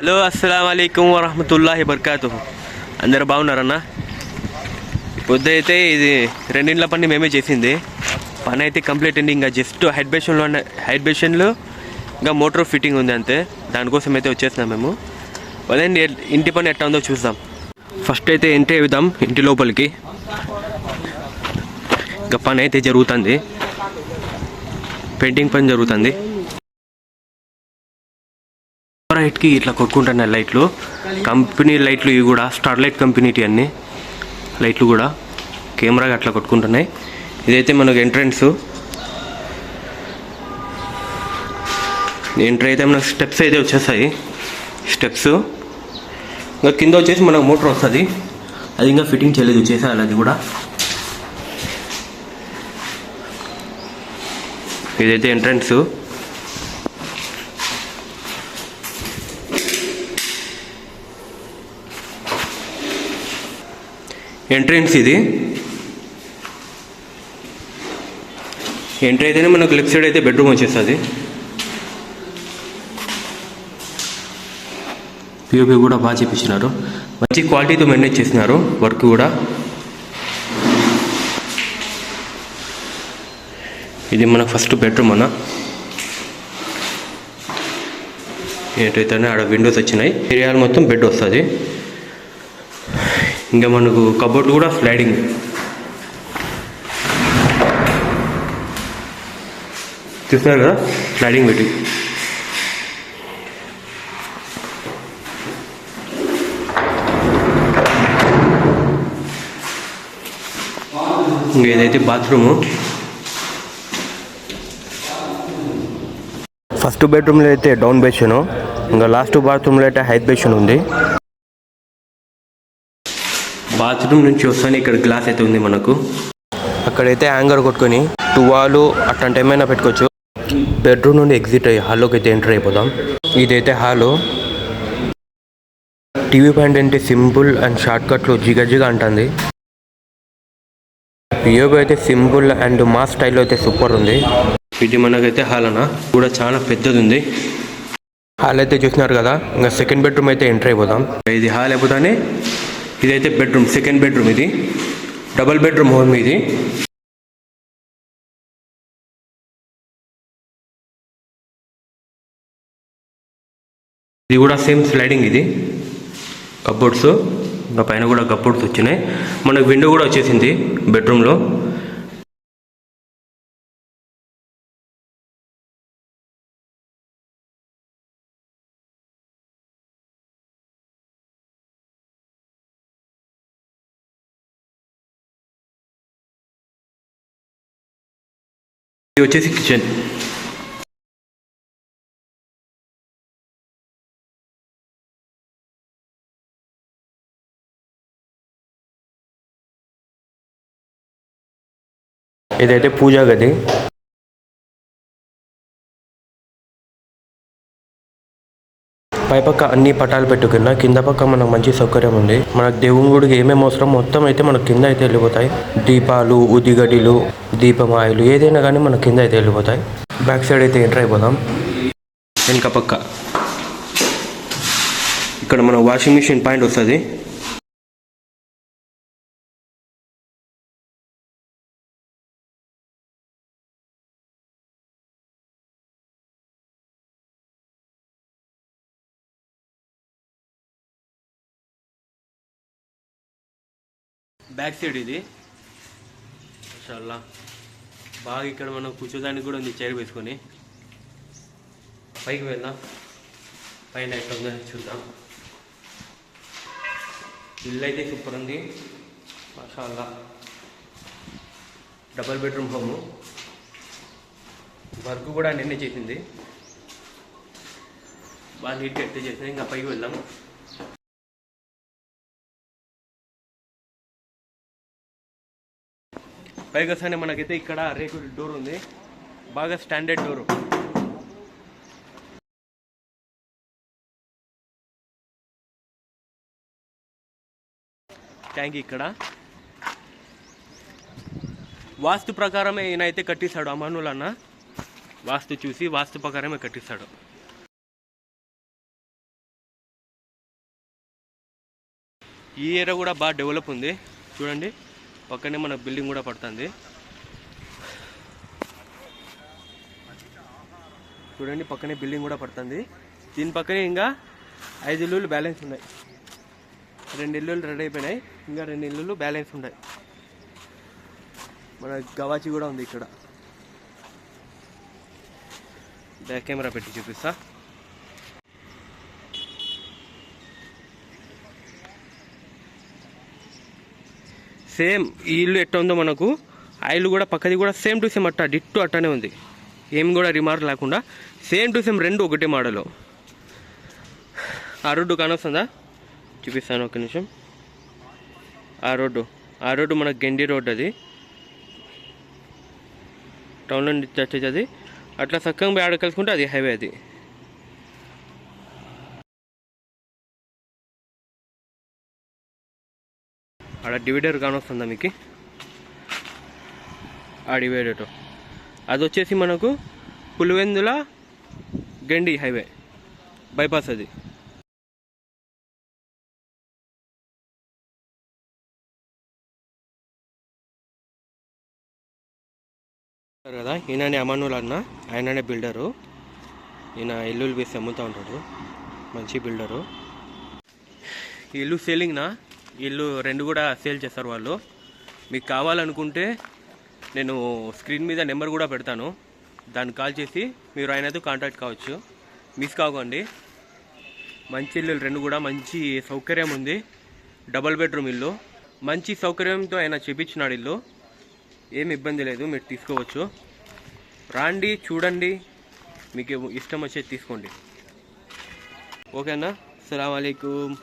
Hello అస్సలం అయికం వరహమతుల్లాహి బర్కాతు అందరు బాగున్నారన్నా పొద్దు అయితే ఇది రెండింట్ల పని మేమే చేసింది. పని అయితే కంప్లీట్ అండి ఇంకా జస్ట్ హెడ్ బేషన్లో హెడ్ బేషన్లో ఇంకా మోటార్ ఫిట్టింగ్ ఉంది అంతే. దానికోసం అయితే వచ్చేసినాం మేము. అదే ఇంటి పని ఎట్లా ఉందో చూద్దాం. ఫస్ట్ అయితే ఎంట్రీ అవుదాం ఇంటి లోపలికి. ఇంకా పని అయితే జరుగుతుంది. పెయింటింగ్ పని జరుగుతుంది. సెపరేట్కి ఇట్లా కొట్టుకుంటున్నాయి లైట్లు. కంపెనీ లైట్లు ఇవి కూడా స్టార్లైట్ కంపెనీటి అన్ని లైట్లు కూడా కెమెరాగా అట్లా కొట్టుకుంటున్నాయి. ఇదైతే మనకు ఎంట్రన్స్ ఎంట్రీ అయితే మనకు స్టెప్స్ అయితే వచ్చేస్తాయి. స్టెప్స్ ఇంకా కింద వచ్చేసి మనకు మోటార్ వస్తుంది. అది ఇంకా ఫిట్టింగ్ చేయలేదు చేసేయాలి అది కూడా. ఇదైతే ఎంట్రన్స్ ఎంట్రెన్స్ ఇది. ఎంట్రీ అయితేనే మనకు లెఫ్ట్ సైడ్ అయితే బెడ్రూమ్ వచ్చేస్తుంది. పిఓపి కూడా బాగా చేపించినారు. మంచి క్వాలిటీతో మెయింటైన్ చేసినారు. వర్క్ కూడా. ఇది మన ఫస్ట్ బెడ్రూమ్ అన్న. ఏంటైతేనే ఆడ విండోస్ వచ్చినాయి. ఏరియాలు మొత్తం బెడ్ వస్తుంది. ఇంకా మనకు కబోర్డ్ కూడా స్లైడింగ్ చూస్తున్నారు కదా? స్లైడింగ్ పెట్టి. ఇంకా ఇదైతే బాత్రూము ఫస్ట్ బెడ్రూమ్లో అయితే డౌన్ బేషన్ ఇంకా లాస్ట్ బాత్రూమ్లో అయితే హైట్ బెషన్ ఉంది. బాత్రూమ్ నుంచి వస్తానే ఇక్కడ గ్లాస్ అయితే ఉంది మనకు. అక్కడైతే యాంగర్ కొట్టుకొని టువాలు అట్లాంటి ఏమైనా పెట్టుకోవచ్చు. బెడ్రూమ్ నుండి ఎగ్జిట్ అయ్యి హాల్లోకి అయితే ఎంటర్ అయిపోదాం. ఇదైతే హాలు టీవీ పాయింట్ అంటే సింపుల్ అండ్ షార్ట్ కట్లో జిగ జిగ అంటుంది. పియోబి అయితే సింపుల్ అండ్ మా స్టైల్లో అయితే సూపర్ ఉంది. ఇది మనకైతే హాల్ అన్న. కూడా చాలా పెద్దది ఉంది. హాల్ అయితే చూసినారు కదా ఇంకా సెకండ్ బెడ్రూమ్ అయితే ఎంటర్ అయిపోదాం. ఇది హాల్ అయిపోతానే ఇదైతే బెడ్రూమ్ సెకండ్ బెడ్రూమ్ ఇది. డబల్ బెడ్రూమ్ హోమ్ ఇది. ఇది కూడా సేమ్ స్లైడింగ్ ఇది. కప్బోర్డ్స్ ఇంకా పైన కూడా కబోర్డ్స్ వచ్చినాయి. మనకు విండో కూడా వచ్చేసింది బెడ్రూమ్లో ఇది వచ్చేసి కిచెన్ ఇదైతే పూజా గది. పైపక్క అన్ని పటాలు పెట్టుకున్న కింద పక్క మనకు మంచి సౌకర్యం ఉంది. మనకు దేవుని గుడికి ఏమేమి అవసరం మొత్తం అయితే మనకు కింద అయితే వెళ్ళిపోతాయి. దీపాలు ఉదిగడిలు దీపమాయలు ఏదైనా కానీ మన కింద అయితే వెళ్ళిపోతాయి. బ్యాక్ సైడ్ అయితే ఎంటర్ అయిపోదాం. వెనక పక్క. ఇక్కడ మన వాషింగ్ మిషన్ పాయింట్ వస్తుంది. బ్యాక్ సైడ్ ఇది. మాషాల్లా. బాగా ఇక్కడ మనం కూర్చోదానికి కూడా ఉంది చైర్ వేసుకొని. పైకి వెళ్దాం. పైన ఎక్కడ చూద్దాం. ఇల్లు అయితే సూపర్ ఉంది. మసాలా డబల్ బెడ్రూమ్ హోము. వర్క్ కూడా నిన్నే చేసింది. బాగా నీట్గా ఎట్టే చేసింది. ఇంకా పైకి వెళ్దాం. పైగా వస్తానే మనకైతే ఇక్కడ రేకు డోర్ ఉంది. బాగా స్టాండర్డ్ డోరు. ట్యాంక్ ఇక్కడ. వాస్తు ప్రకారమే ఈయన అయితే కట్టిస్తాడు అమానులు అన్న. వాస్తు చూసి వాస్తు ప్రకారమే కట్టిస్తాడు. ఈ ఏరియా కూడా బాగా డెవలప్ ఉంది. చూడండి. పక్కనే మన బిల్డింగ్ కూడా పడుతుంది. చూడండి పక్కనే బిల్డింగ్ కూడా పడుతుంది. దీని పక్కనే ఇంకా ఐదు ఇల్లులు బ్యాలెన్స్ ఉన్నాయి. రెండు ఇల్లులు రెడీ అయిపోయినాయి. ఇంకా రెండు ఇల్లులు బ్యాలెన్స్ ఉన్నాయి. మన గవాచి కూడా ఉంది ఇక్కడ. బ్యాక్ కెమెరా పెట్టి చూపిస్తా. సేమ్ ఈ ఇల్లు ఎట్ట ఉందో మనకు ఆ ఇల్లు కూడా పక్కది కూడా సేమ్ టు సేమ్ అట్ట డిట్టు అట్టనే ఉంది. ఏం కూడా రిమార్క్ లేకుండా సేమ్ టు సేమ్ రెండు ఒకటే మోడలు. ఆ రోడ్డు కానొస్తుందా? చూపిస్తాను ఒక నిమిషం. ఆ రోడ్డు ఆ రోడ్డు మన గెండి రోడ్ అది. టౌన్లో నుంచి వచ్చేది అది. అట్లా సక్కగా పోయి ఆడ కలుసుకుంటే అది హైవే అది. ఆడ డివైడర్ కానొస్తుందా మీకు? ఆ డివైడర్. అది వచ్చేసి మనకు పులివెందుల గండి హైవే బైపాస్ అది. కదా ఈయననే అమానుల్ అన్న ఆయననే బిల్డరు. ఈయన ఇల్లులు వేసి అమ్ముతూ ఉంటాడు. మంచి బిల్డరు. ఈ ఇల్లు సేలింగ్నా ఇల్లు రెండు కూడా సేల్ చేస్తారు వాళ్ళు. మీకు కావాలనుకుంటే నేను స్క్రీన్ మీద నెంబర్ కూడా పెడతాను. దాన్ని కాల్ చేసి మీరు ఆయనతో కాంటాక్ట్ కావచ్చు. మిస్ కాకండి. మంచి ఇల్లు రెండు కూడా మంచి సౌకర్యం ఉంది. డబల్ బెడ్రూమ్ ఇల్లు. మంచి సౌకర్యంతో ఆయన చేపించినాడు ఇల్లు. ఏమి ఇబ్బంది లేదు మీరు తీసుకోవచ్చు. రాండి చూడండి. మీకు ఇష్టం వచ్చేది తీసుకోండి. ఓకేనా? అస్సలం అయికం